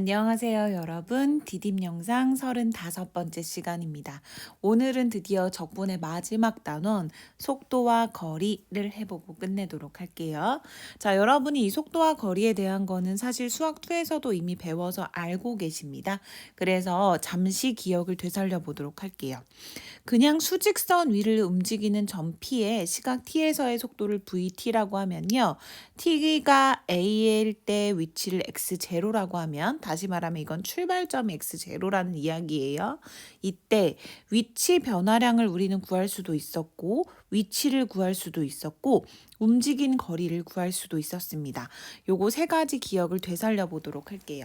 안녕하세요, 여러분. 디딤 영상 35번째 시간입니다. 오늘은 드디어 적분의 마지막 단원 속도와 거리를 해보고 끝내도록 할게요. 자, 여러분이 이 속도와 거리에 대한 거는 사실 수학 2에서도 이미 배워서 알고 계십니다. 그래서 잠시 기억을 되살려 보도록 할게요. 그냥 수직선 위를 움직이는 점 P의 시각 T에서의 속도를 VT라고 하면요. T가 A일 때 위치를 X0라고 하면 다시 말하면 이건 출발점 x0라는 이야기예요. 이때 위치 변화량을 우리는 구할 수도 있었고 위치를 구할 수도 있었고 움직인 거리를 구할 수도 있었습니다. 요거 세 가지 기억을 되살려 보도록 할게요.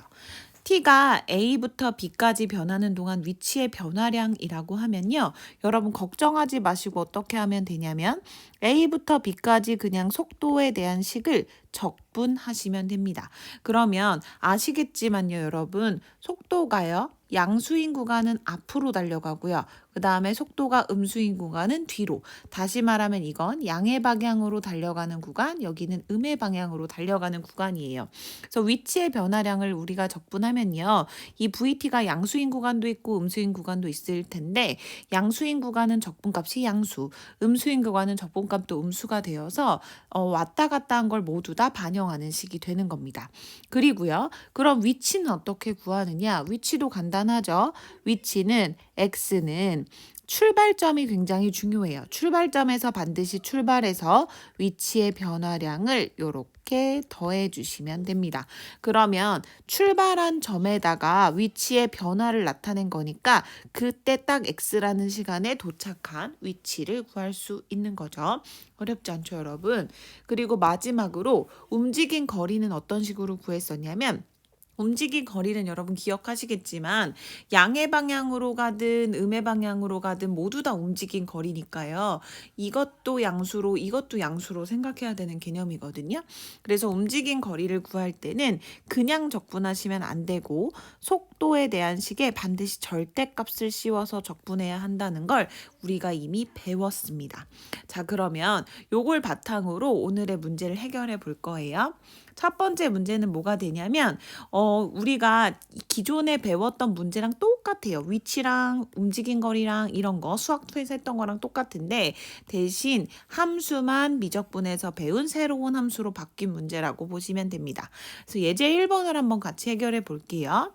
T가 a부터 b까지 변하는 동안 위치의 변화량이라고 하면요. 여러분 걱정하지 마시고 어떻게 하면 되냐면 a부터 b까지 그냥 속도에 대한 식을 적분하시면 됩니다. 그러면 아시겠지만요, 여러분. 속도가요. 양수인 구간은 앞으로 달려가고요. 그 다음에 속도가 음수인 구간은 뒤로. 다시 말하면 이건 양의 방향으로 달려가는 구간, 여기는 음의 방향으로 달려가는 구간이에요. 그래서 위치의 변화량을 우리가 적분하면요. 이 VT가 양수인 구간도 있고 음수인 구간도 있을 텐데 양수인 구간은 적분값이 양수, 음수인 구간은 적분값도 음수가 되어서 어, 왔다 갔다 한 걸 모두 다 반영하는 식이 되는 겁니다. 그리고요. 그럼 위치는 어떻게 구하느냐? 위치도 간단 하죠. 위치는 x는 출발점이 굉장히 중요해요. 출발점에서 반드시 출발해서 위치의 변화량을 이렇게 더해 주시면 됩니다. 그러면 출발한 점에다가 위치의 변화를 나타낸 거니까 그때 딱 x라는 시간에 도착한 위치를 구할 수 있는 거죠. 어렵지 않죠, 여러분? 그리고 마지막으로 움직인 거리는 어떤 식으로 구했었냐면 움직인 거리는 여러분 기억하시겠지만 양의 방향으로 가든 음의 방향으로 가든 모두 다 움직인 거리니까요. 이것도 양수로 이것도 양수로 생각해야 되는 개념이거든요. 그래서 움직인 거리를 구할 때는 그냥 적분하시면 안 되고 속도에 대한 식에 반드시 절대값을 씌워서 적분해야 한다는 걸 우리가 이미 배웠습니다. 자, 그러면 요걸 바탕으로 오늘의 문제를 해결해 볼 거예요. 첫 번째 문제는 뭐가 되냐면 어 우리가 기존에 배웠던 문제랑 똑같아요. 위치랑 움직인 거리랑 이런 거 수학 토에서 했던 거랑 똑같은데 대신 함수만 미적분에서 배운 새로운 함수로 바뀐 문제라고 보시면 됩니다. 그래서 예제 1번을 한번 같이 해결해 볼게요.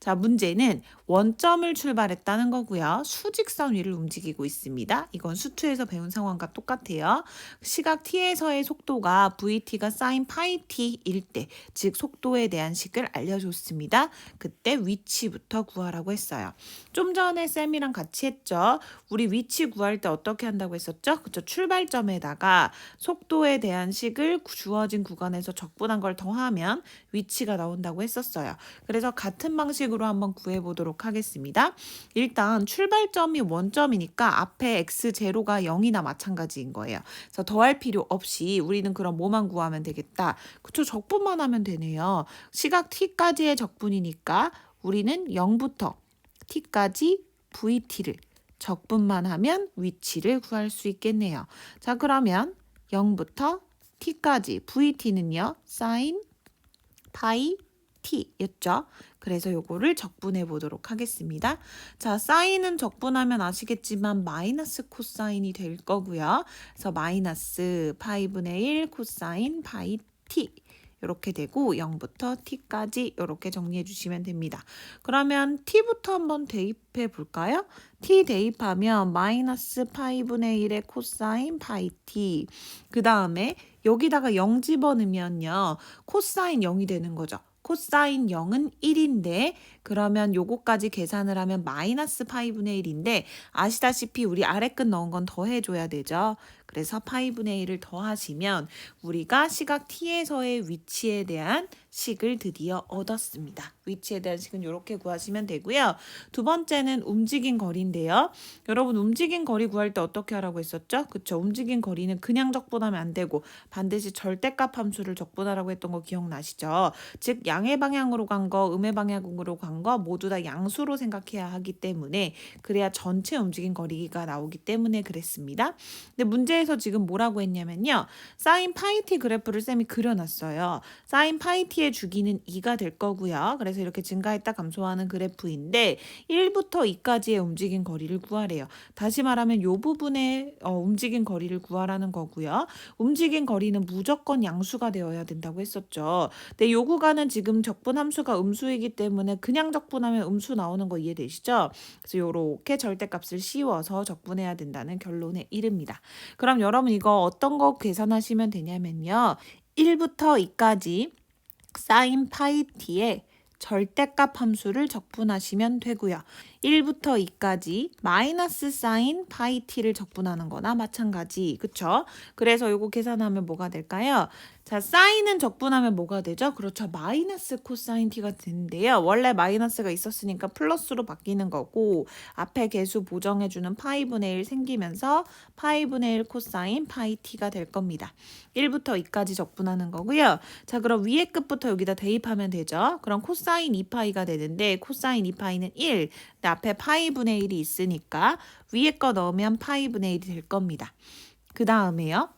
자, 문제는 원점을 출발했다는 거고요. 수직선 위를 움직이고 있습니다. 이건 수투에서 배운 상황과 똑같아요. 시각 t에서의 속도가 vt가 sin 파이 t일 때, 즉 속도에 대한 식을 알려줬습니다. 그때 위치부터 구하라고 했어요. 좀 전에 쌤이랑 같이 했죠. 우리 위치 구할 때 어떻게 한다고 했었죠? 그쵸? 출발점에다가 속도에 대한 식을 주어진 구간에서 적분한 걸 더하면 위치가 나온다고 했었어요. 그래서 같은 방식 으로 한번 구해 보도록 하겠습니다. 일단 출발점이 원점이니까 앞에 x0가 0이나 마찬가지인 거예요. 그래서 더할 필요 없이 우리는 그럼 뭐만 구하면 되겠다. 그쵸? 적분만 하면 되네요. 시각 t까지의 적분이니까 우리는 0부터 t까지 vt를 적분만 하면 위치를 구할 수 있겠네요. 자, 그러면 0부터 t까지 vt는요. sin 파이 t였죠. 그래서 요거를 적분해 보도록 하겠습니다. 자, 사인은 적분하면 아시겠지만 마이너스 코사인이 될 거고요. 그래서 마이너스 파이분의 1 코사인 파이 t 이렇게 되고 0부터 t까지 이렇게 정리해 주시면 됩니다. 그러면 t부터 한번 대입해 볼까요? t 대입하면 마이너스 파이분의 1의 코사인 파이 t 그 다음에 여기다가 0 집어넣으면요 코사인 0이 되는 거죠. 코사인 0은 1인데 그러면 요거까지 계산을 하면 마이너스 파이분의 1인데 아시다시피 우리 아래 끝 넣은 건 더해줘야 되죠. 그래서 파이분의 1을 더하시면 우리가 시각 t에서의 위치에 대한 식을 드디어 얻었습니다. 위치에 대한 식은 이렇게 구하시면 되고요. 두 번째는 움직인 거리인데요. 여러분 움직인 거리 구할 때 어떻게 하라고 했었죠? 그쵸? 움직인 거리는 그냥 적분하면 안 되고 반드시 절대값 함수를 적분하라고 했던 거 기억나시죠? 즉 양의 방향으로 간 거, 음의 방향으로 간 거 모두 다 양수로 생각해야 하기 때문에 그래야 전체 움직인 거리가 나오기 때문에 그랬습니다. 근데 문제 문제에서 지금 뭐라고 했냐면요. 사인 파이티 그래프를 쌤이 그려놨어요. 사인 파이티의 주기는 2가 될 거고요. 그래서 이렇게 증가했다 감소하는 그래프인데 1부터 2까지의 움직인 거리를 구하래요. 다시 말하면 요 부분의 어, 움직인 거리를 구하라는 거고요. 움직인 거리는 무조건 양수가 되어야 된다고 했었죠. 근데 요 구간은 지금 적분 함수가 음수이기 때문에 그냥 적분하면 음수 나오는 거 이해되시죠? 그래서 요렇게 절대값을 씌워서 적분해야 된다는 결론에 이릅니다. 그럼 여러분 이거 어떤 거 계산하시면 되냐면요. 1부터 2까지 사인 파이 t의 절대값 함수를 적분하시면 되고요. 1부터 2까지 마이너스 사인 파이 t를 적분하는 거나 마찬가지. 그쵸? 그래서 요거 계산하면 뭐가 될까요? 자, 사인은 적분하면 뭐가 되죠? 그렇죠. 마이너스 코사인 t가 되는데요. 원래 마이너스가 있었으니까 플러스로 바뀌는 거고 앞에 개수 보정해 주는 파이분의 1 생기면서 파이분의 1 코사인 파이 t가 될 겁니다. 1부터 2까지 적분하는 거고요. 자, 그럼 위에 끝부터 여기다 대입하면 되죠. 그럼 코사인 2파이가 되는데 코사인 2파이는 1. 근데 앞에 파이분의 1이 있으니까 위에 거 넣으면 파이분의 1이 될 겁니다. 그 다음에요.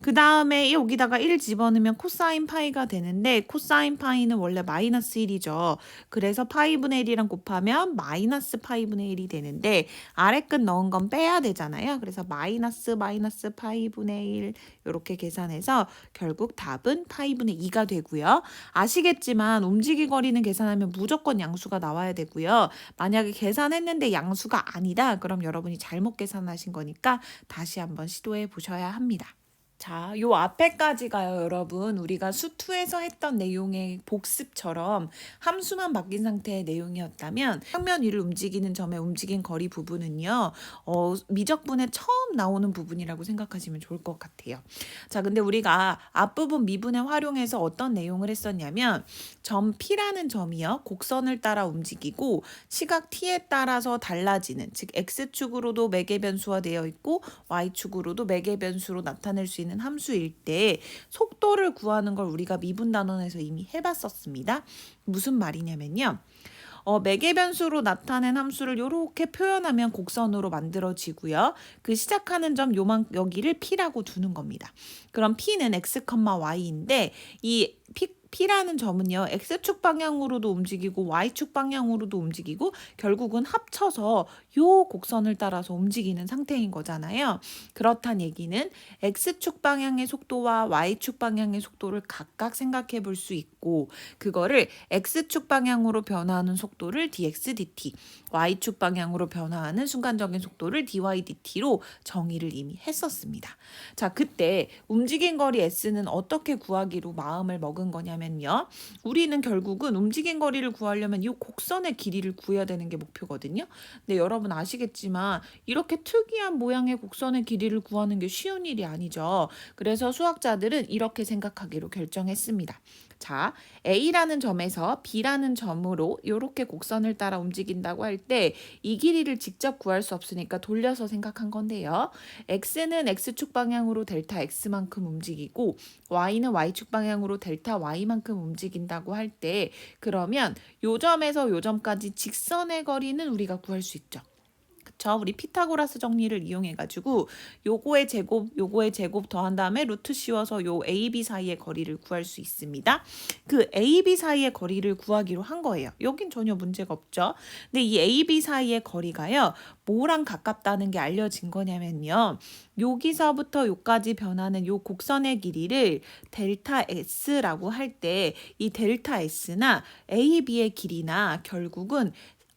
그 다음에 여기다가 1 집어넣으면 코사인 파이가 되는데 코사인 파이는 원래 마이너스 1이죠. 그래서 파이분의 1이랑 곱하면 마이너스 파이분의 1이 되는데 아래 끝 넣은 건 빼야 되잖아요. 그래서 마이너스 마이너스 파이분의 1 이렇게 계산해서 결국 답은 파이분의 2가 되고요. 아시겠지만 움직이거리는 계산하면 무조건 양수가 나와야 되고요. 만약에 계산했는데 양수가 아니다. 그럼 여러분이 잘못 계산하신 거니까 다시 한번 시도해 보셔야 합니다. 자, 요 앞에까지 가요, 여러분. 우리가 수투에서 했던 내용의 복습처럼 함수만 바뀐 상태의 내용이었다면 평면 위를 움직이는 점의 움직인 거리 부분은요, 어, 미적분에 처음 나오는 부분이라고 생각하시면 좋을 것 같아요. 자, 근데 우리가 앞부분 미분에 활용해서 어떤 내용을 했었냐면 점 P라는 점이요, 곡선을 따라 움직이고 시각 T에 따라서 달라지는, 즉 X축으로도 매개 변수화 되어 있고 Y축으로도 매개 변수로 나타낼 수 있는 있는 함수일 때 속도를 구하는 걸 우리가 미분 단원에서 이미 해봤었습니다. 무슨 말이냐면요. 어, 매개 변수로 나타낸 함수를 이렇게 표현하면 곡선으로 만들어지고요. 그 시작하는 점 요만 여기를 p라고 두는 겁니다. 그럼 p는 x, y인데 이 p P라는 점은요, X축 방향으로도 움직이고 Y축 방향으로도 움직이고 결국은 합쳐서 요 곡선을 따라서 움직이는 상태인 거잖아요. 그렇단 얘기는 X축 방향의 속도와 Y축 방향의 속도를 각각 생각해 볼 수 있고 그거를 X축 방향으로 변화하는 속도를 dx dt, Y축 방향으로 변화하는 순간적인 속도를 dy dt로 정의를 이미 했었습니다. 자, 그때 움직인 거리 S는 어떻게 구하기로 마음을 먹은 거냐 뭐냐면요. 우리는 결국은 움직인 거리를 구하려면 이 곡선의 길이를 구해야 되는 게 목표거든요. 근데 여러분 아시겠지만 이렇게 특이한 모양의 곡선의 길이를 구하는 게 쉬운 일이 아니죠. 그래서 수학자들은 이렇게 생각하기로 결정했습니다. 자, A라는 점에서 B라는 점으로 이렇게 곡선을 따라 움직인다고 할 때 이 길이를 직접 구할 수 없으니까 돌려서 생각한 건데요. X는 X축 방향으로 델타 X만큼 움직이고 Y는 Y축 방향으로 델타 Y만큼 움직인다고 할 때 그러면 요 점에서 요 점까지 직선의 거리는 우리가 구할 수 있죠. 그쵸? 우리 피타고라스 정리를 이용해 가지고 요거의 제곱, 요거의 제곱 더한 다음에 루트 씌워서 요 AB 사이의 거리를 구할 수 있습니다. 그 AB 사이의 거리를 구하기로 한 거예요. 여긴 전혀 문제가 없죠. 근데 이 AB 사이의 거리가요. 뭐랑 가깝다는 게 알려진 거냐면요. 여기서부터 요까지 변하는 요 곡선의 길이를 델타 S라고 할 때 이 델타 S나 AB의 길이나 결국은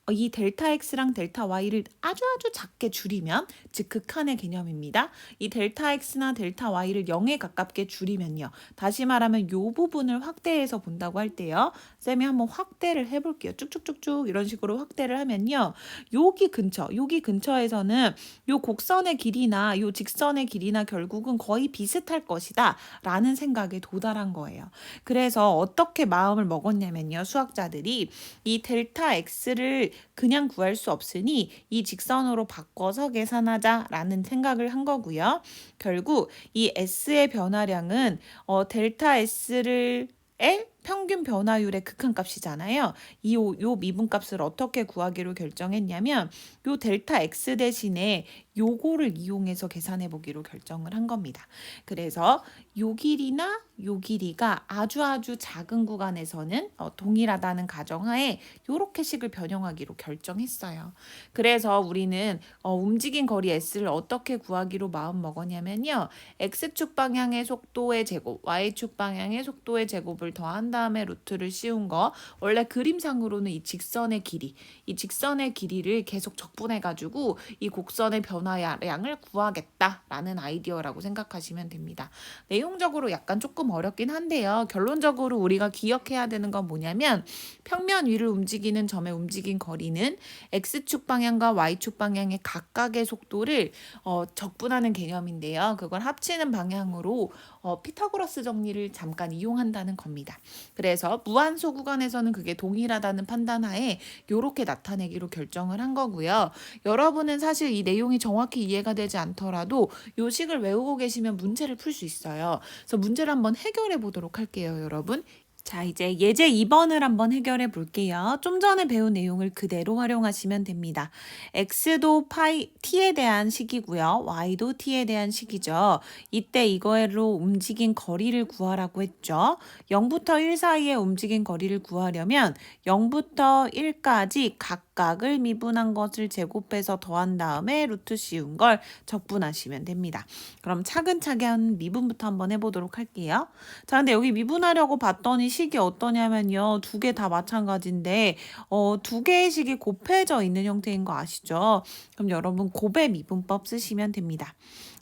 이 델타 x랑 델타 y를 아주 아주 작게 줄이면 즉 극한의 개념입니다. 이 델타 x나 델타 y를 0에 가깝게 줄이면요. 다시 말하면 이 부분을 확대해서 본다고 할 때요. 쌤이 한번 확대를 해볼게요. 쭉쭉쭉쭉 이런 식으로 확대를 하면요. 여기 근처, 여기 근처에서는 이 곡선의 길이나 이 직선의 길이나 결국은 거의 비슷할 것이다 라는 생각에 도달한 거예요. 그래서 어떻게 마음을 먹었냐면요. 수학자들이 이 델타 x를 그냥 구할 수 없으니 이 직선으로 바꿔서 계산하자 라는 생각을 한 거고요. 결국 이 S의 변화량은 어, 델타 S를 에 평균 변화율의 극한값이잖아요. 이 요 미분값을 어떻게 구하기로 결정했냐면 요 델타 x 대신에 요거를 이용해서 계산해 보기로 결정을 한 겁니다. 그래서 요 길이나 요 길이가 아주 아주 작은 구간에서는 어, 동일하다는 가정하에 요렇게 식을 변형하기로 결정했어요. 그래서 우리는 어, 움직인 거리 s를 어떻게 구하기로 마음 먹었냐면요. x축 방향의 속도의 제곱, y축 방향의 속도의 제곱을 더한 다음에 루트를 씌운 거. 원래 그림상으로는 이 직선의 길이, 이 직선의 길이를 계속 적분해 가지고 이 곡선의 변화량을 구하겠다라는 아이디어라고 생각하시면 됩니다. 내용적으로 약간 조금 어렵긴 한데요. 결론적으로 우리가 기억해야 되는 건 뭐냐면 평면 위를 움직이는 점의 움직인 거리는 x축 방향과 y축 방향의 각각의 속도를 어, 적분하는 개념인데요. 그걸 합치는 방향으로 어, 피타고라스 정리를 잠깐 이용한다는 겁니다. 그래서 무한소 구간에서는 그게 동일하다는 판단하에 이렇게 나타내기로 결정을 한 거고요. 여러분은 사실 이 내용이 정확히 이해가 되지 않더라도 요 식을 외우고 계시면 문제를 풀 수 있어요. 그래서 문제를 한번 해결해 보도록 할게요, 여러분. 자, 이제 예제 2번을 한번 해결해 볼게요. 좀 전에 배운 내용을 그대로 활용하시면 됩니다. x도 파이 t에 대한 식이고요. y도 t에 대한 식이죠. 이때 이거로 움직인 거리를 구하라고 했죠. 0부터 1 사이에 움직인 거리를 구하려면 0부터 1까지 각 각을 미분한 것을 제곱해서 더한 다음에 루트 씌운 걸 적분하시면 됩니다. 그럼 차근차근 미분부터 한번 해보도록 할게요. 자, 근데 여기 미분하려고 봤더니 식이 어떠냐면요. 두 개 다 마찬가지인데 어, 두 개의 식이 곱해져 있는 형태인 거 아시죠? 그럼 여러분 곱의 미분법 쓰시면 됩니다.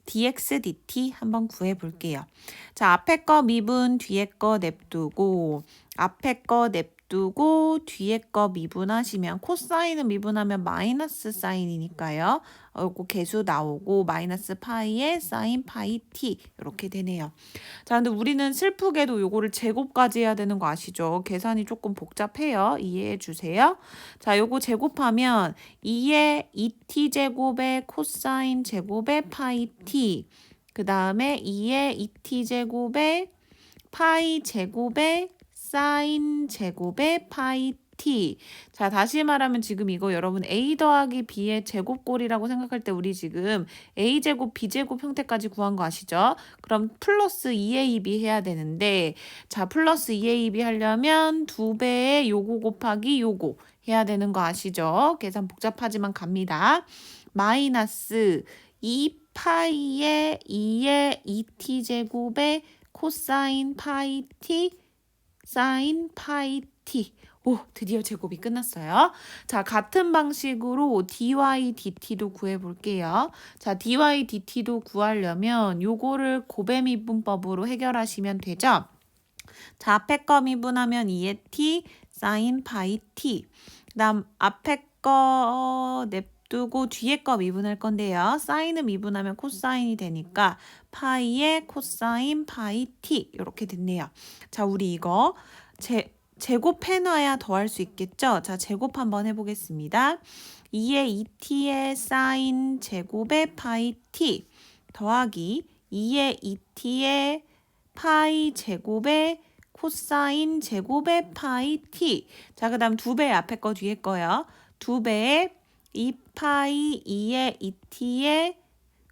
dx dt 한번 구해 볼게요. 자, 앞에 거 미분, 뒤에 거 냅두고 앞에 거 냅 두고 뒤에 거 미분하시면 코사인은 미분하면 마이너스 사인이니까요. 어, 요거 개수 나오고 마이너스 파이에 사인 파이 t 이렇게 되네요. 자, 근데 우리는 슬프게도 요거를 제곱까지 해야 되는 거 아시죠? 계산이 조금 복잡해요. 이해해 주세요. 자, 요거 제곱하면 2의 2t 제곱의 코사인 제곱의 파이 t 그 다음에 2의 2t 제곱의 파이 제곱의 사인 제곱의 파이 t. 자, 다시 말하면 지금 이거 여러분 a 더하기 b의 제곱꼴이라고 생각할 때 우리 지금 a 제곱 b 제곱 형태까지 구한 거 아시죠? 그럼 플러스 2ab 해야 되는데 자, 플러스 2ab 하려면 두 배의 요거 곱하기 요거 해야 되는 거 아시죠? 계산 복잡하지만 갑니다. 마이너스 2파이의 2의 2t 제곱의 코사인 파이 t 사인 파이 t. 오, 드디어 제곱이 끝났어요. 자, 같은 방식으로 dy dt도 구해 볼게요. 자, dy dt도 구하려면 요거를 곱의 미분법으로 해결하시면 되죠. 자, 앞에 거 미분하면 2의 t 사인 파이 t. 그다음 앞에 거 냅두고 뒤에 거 미분할 건데요. 사인은 미분하면 코사인이 되니까 파이의 코사인 파이 t 이렇게 됐네요. 자, 우리 이거 제 제곱해놔야 더할 수 있겠죠? 자, 제곱 한번 해보겠습니다. 2의 2t의 사인 제곱의 파이 t 더하기 2의 2t의 파이 제곱의 코사인 제곱의 파이 t. 자, 그 다음 두 배 앞에 거 뒤에 거요. 두 배의 2 파이 2의 2t의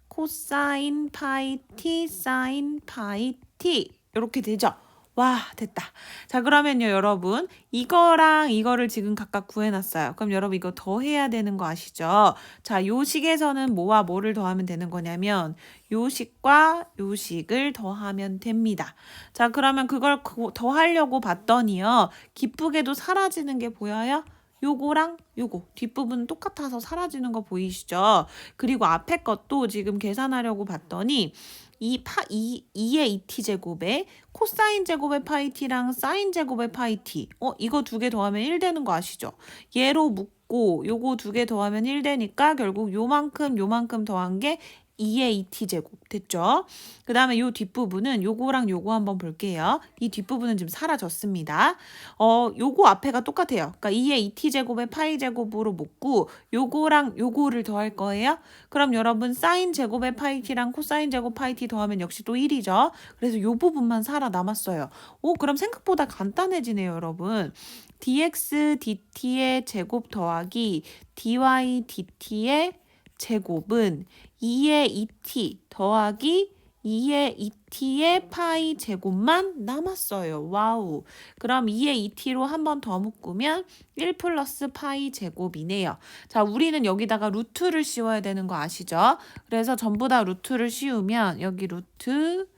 코사인 파이 t 사인 파이 t 이렇게 되죠. 와, 됐다. 자, 그러면요, 여러분. 이거랑 이거를 지금 각각 구해놨어요. 그럼 여러분 이거 더해야 되는 거 아시죠? 자, 요 식에서는 뭐와 뭐를 더하면 되는 거냐면 요 식과 요 식을 더하면 됩니다. 자, 그러면 그걸 그- 더하려고 봤더니요. 기쁘게도 사라지는 게 보여요? 요거랑 요거 뒷부분 똑같아서 사라지는 거 보이시죠? 그리고 앞에 것도 지금 계산하려고 봤더니 이 파, 이, 2의 2t 제곱에 코사인 제곱의 파이 t랑 사인 제곱의 파이 t. 어, 이거 두 개 더하면 1 되는 거 아시죠? 얘로 묶고 요거 두 개 더하면 1 되니까 결국 요만큼 요만큼 더한 게 2의 2t 제곱 됐죠? 그 다음에 요 뒷부분은 요거랑 요거 한번 볼게요. 이 뒷부분은 지금 사라졌습니다. 어, 요거 앞에가 똑같아요. 그러니까 2의 2t 제곱의 파이 제곱으로 묶고 요거랑 요거를 더할 거예요. 그럼 여러분 사인 제곱의 파이 t랑 코사인 제곱 파이 t 더하면 역시 또 1이죠. 그래서 요 부분만 살아남았어요. 오, 그럼 생각보다 간단해지네요, 여러분. dx dt의 제곱 더하기 dy dt의 제곱은 2의 2t 더하기 2의 2t의 파이 제곱만 남았어요. 와우. 그럼 2의 2t로 한 번 더 묶으면 1 플러스 파이 제곱이네요. 자, 우리는 여기다가 루트를 씌워야 되는 거 아시죠? 그래서 전부 다 루트를 씌우면 여기 루트,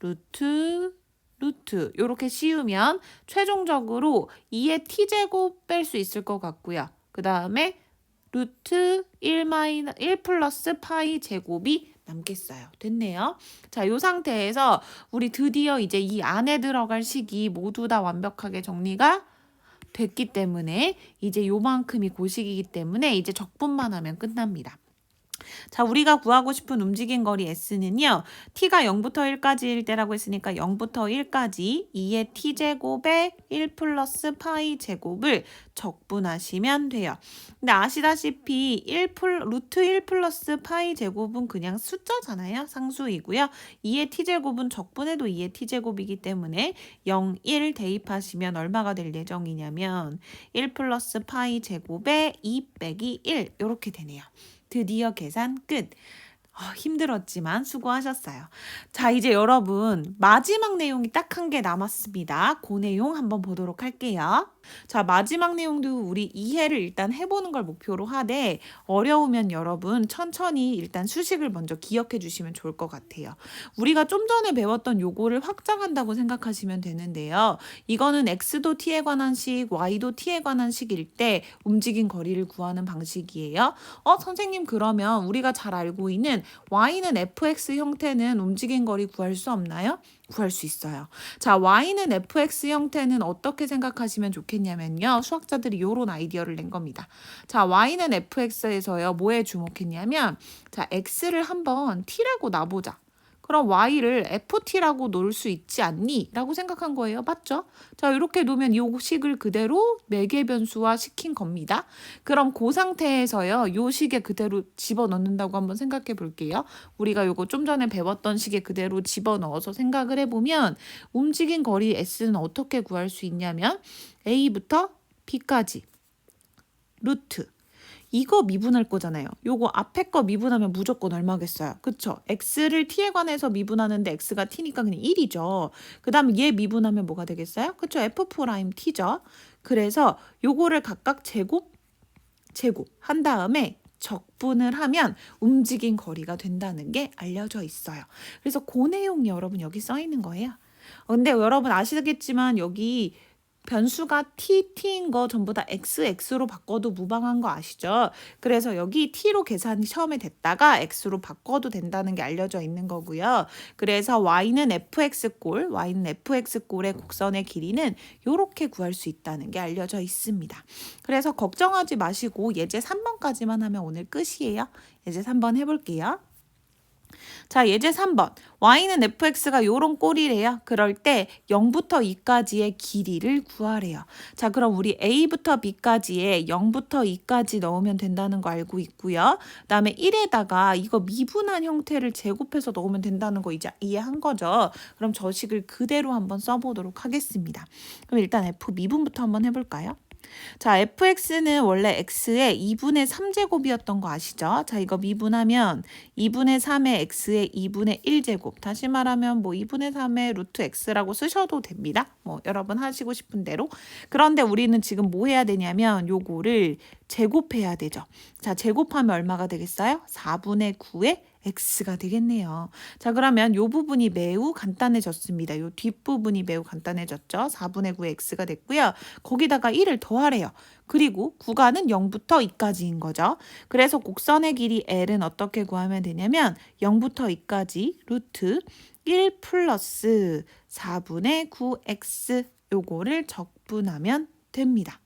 루트, 루트 이렇게 씌우면 최종적으로 2의 t제곱 뺄 수 있을 것 같고요. 그 다음에 루트 1 마이너 1 플러스 파이 제곱이 남겠어요. 됐네요. 자, 이 상태에서 우리 드디어 이제 이 안에 들어갈 식이 모두 다 완벽하게 정리가 됐기 때문에 이제 요만큼이 고식이기 때문에 이제 적분만 하면 끝납니다. 자, 우리가 구하고 싶은 움직인 거리 S는요. t가 0부터 1까지일 때라고 했으니까 0부터 1까지 2의 t제곱에 1 플러스 파이 제곱을 적분하시면 돼요. 근데 아시다시피 1 플, 루트 1 플러스 파이 제곱은 그냥 숫자잖아요. 상수이고요. 2의 t제곱은 적분해도 2의 t제곱이기 때문에 0, 1 대입하시면 얼마가 될 예정이냐면 1 플러스 파이 제곱에 2 빼기 1 이렇게 되네요. 드디어 계산 끝. 어, 힘들었지만 수고하셨어요. 자, 이제 여러분 마지막 내용이 딱 한 개 남았습니다. 그 내용 한번 보도록 할게요. 자, 마지막 내용도 우리 이해를 일단 해보는 걸 목표로 하되 어려우면 여러분 천천히 일단 수식을 먼저 기억해 주시면 좋을 것 같아요. 우리가 좀 전에 배웠던 요거를 확장한다고 생각하시면 되는데요. 이거는 x도 t에 관한 식, y도 t에 관한 식일 때 움직인 거리를 구하는 방식이에요. 어, 선생님 그러면 우리가 잘 알고 있는 y는 fx 형태는 움직인 거리 구할 수 없나요? 구할 수 있어요. 자, y는 fx 형태는 어떻게 생각하시면 좋겠 냐면요. 수학자들이 요런 아이디어를 낸 겁니다. 자, y는 fx에서요. 뭐에 주목했냐면 자, x를 한번 t라고 놔보자. 그럼 y를 ft라고 놓을 수 있지 않니? 라고 생각한 거예요. 맞죠? 자, 이렇게 놓으면 이 식을 그대로 매개 변수화 시킨 겁니다. 그럼 그 상태에서요. 요 식에 그대로 집어넣는다고 한번 생각해 볼게요. 우리가 요거 좀 전에 배웠던 식에 그대로 집어넣어서 생각을 해보면 움직인 거리 s는 어떻게 구할 수 있냐면 a부터 b까지 루트 이거 미분할 거잖아요. 요거 앞에 거 미분하면 무조건 얼마겠어요? 그쵸? x를 t에 관해서 미분하는데 x가 t니까 그냥 1이죠. 그 다음에 얘 미분하면 뭐가 되겠어요? 그쵸? f 프라임 t죠. 그래서 요거를 각각 제곱, 제곱 한 다음에 적분을 하면 움직인 거리가 된다는 게 알려져 있어요. 그래서 그 내용이 여러분 여기 써 있는 거예요. 어, 근데 여러분 아시겠지만 여기 변수가 t, t인 거 전부 다 x, x로 바꿔도 무방한 거 아시죠? 그래서 여기 t로 계산이 처음에 됐다가 x로 바꿔도 된다는 게 알려져 있는 거고요. 그래서 y는 fx꼴, y는 fx꼴의 곡선의 길이는 이렇게 구할 수 있다는 게 알려져 있습니다. 그래서 걱정하지 마시고 예제 3번까지만 하면 오늘 끝이에요. 예제 3번 해볼게요. 자, 예제 3번. y는 fx가 요런 꼴이래요. 그럴 때 0부터 2까지의 길이를 구하래요. 자, 그럼 우리 a부터 b까지에 0부터 2까지 넣으면 된다는 거 알고 있고요. 그다음에 1에다가 이거 미분한 형태를 제곱해서 넣으면 된다는 거 이제 이해한 거죠. 그럼 저 식을 그대로 한번 써보도록 하겠습니다. 그럼 일단 f 미분부터 한번 해볼까요? 자, fx는 원래 x의 2분의 3제곱이었던 거 아시죠? 자, 이거 미분하면 2분의 3의 x의 2분의 1제곱. 다시 말하면 뭐 2분의 3의 루트 x라고 쓰셔도 됩니다. 뭐 여러분 하시고 싶은 대로. 그런데 우리는 지금 뭐 해야 되냐면 요거를 제곱해야 되죠. 자, 제곱하면 얼마가 되겠어요? 4분의 9의 x가 되겠네요. 자, 그러면 요 부분이 매우 간단해졌습니다. 요 뒷부분이 매우 간단해졌죠. 4분의 9의 x가 됐고요. 거기다가 1을 더하래요. 그리고 구간은 0부터 2까지인 거죠. 그래서 곡선의 길이 L은 어떻게 구하면 되냐면 0부터 2까지 루트 1 플러스 4분의 9x 요거를 적분하면 됩니다.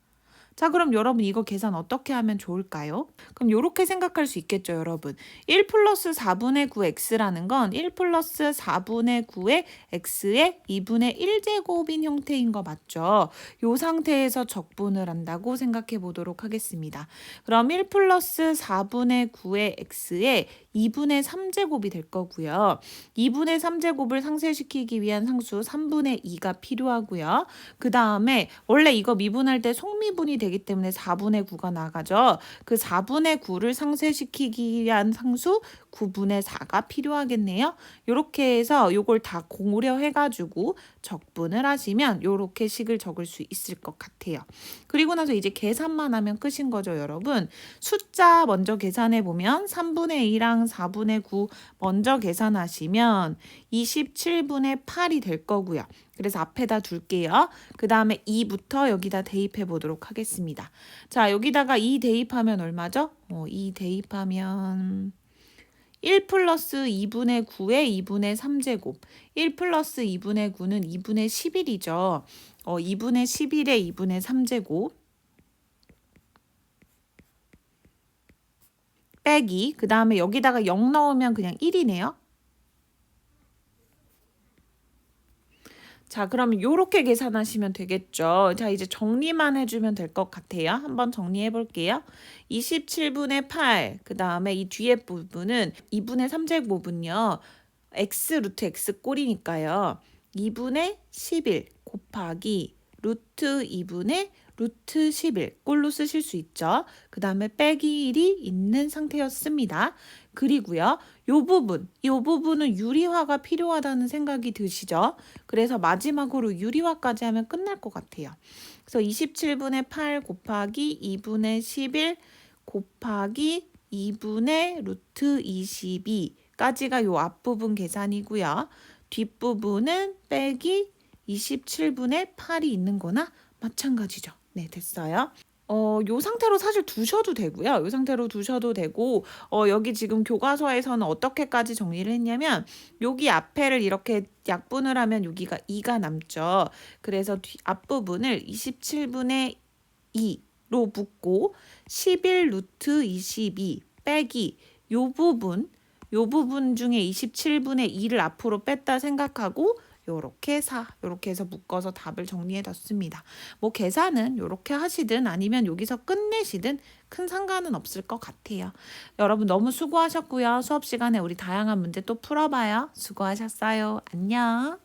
자, 그럼 여러분 이거 계산 어떻게 하면 좋을까요? 그럼 이렇게 생각할 수 있겠죠, 여러분. 1 플러스 4분의 9x라는 건 1 플러스 4분의 9의 x의 2분의 1제곱인 형태인 거 맞죠? 이 상태에서 적분을 한다고 생각해 보도록 하겠습니다. 그럼 1 플러스 4분의 9의 x의 2분의 3제곱이 될 거고요. 2분의 3제곱을 상쇄시키기 위한 상수 3분의 2가 필요하고요. 그 다음에 원래 이거 미분할 때 속미분이 되기 때문에 4분의 9가 나가죠. 그 4분의 9를 상쇄시키기 위한 상수 9분의 4가 필요하겠네요. 이렇게 해서 요걸 다 고려해가지고 적분을 하시면 요렇게 식을 적을 수 있을 것 같아요. 그리고 나서 이제 계산만 하면 끝인 거죠, 여러분. 숫자 먼저 계산해 보면 3분의 2랑 4분의 9 먼저 계산하시면 27분의 8이 될 거고요. 그래서 앞에다 둘게요. 그 다음에 2부터 여기다 대입해 보도록 하겠습니다. 자, 여기다가 2 대입하면 얼마죠? 어, 2 대입하면 1 플러스 2분의 9의 2분의 3제곱. 1 플러스 2분의 9는 2분의 11이죠. 어, 2분의 11의 2분의 3제곱. 빼기. 그 다음에 여기다가 0 넣으면 그냥 1이네요. 자, 그러면 요렇게 계산하시면 되겠죠. 자, 이제 정리만 해주면 될 것 같아요. 한번 정리해 볼게요. 27분의 8, 그 다음에 이 뒤에 부분은 2분의 3제곱은요. x 루트 x 꼴이니까요. 2분의 11 곱하기 루트 2분의 루트 11 꼴로 쓰실 수 있죠. 그 다음에 빼기 1이 있는 상태였습니다. 그리고요. 요 부분, 요 부분은 유리화가 필요하다는 생각이 드시죠? 그래서 마지막으로 유리화까지 하면 끝날 것 같아요. 그래서 27분의 8 곱하기 2분의 11 곱하기 2분의 루트 22까지가 요 앞부분 계산이고요. 뒷부분은 빼기 27분의 8이 있는 거나 마찬가지죠. 네, 됐어요. 어, 요 상태로 사실 두셔도 되고요. 요 상태로 두셔도 되고, 어, 여기 지금 교과서에서는 어떻게까지 정리를 했냐면, 여기 앞에를 이렇게 약분을 하면 여기가 2가 남죠. 그래서 뒤, 앞부분을 27분의 2로 묶고, 11 루트 22 빼기 요 부분, 요 부분 중에 27분의 2를 앞으로 뺐다 생각하고, 요렇게 4 요렇게 해서 묶어서 답을 정리해 뒀습니다. 뭐 계산은 요렇게 하시든 아니면 여기서 끝내시든 큰 상관은 없을 것 같아요. 여러분 너무 수고하셨고요. 수업 시간에 우리 다양한 문제 또 풀어봐요. 수고하셨어요. 안녕.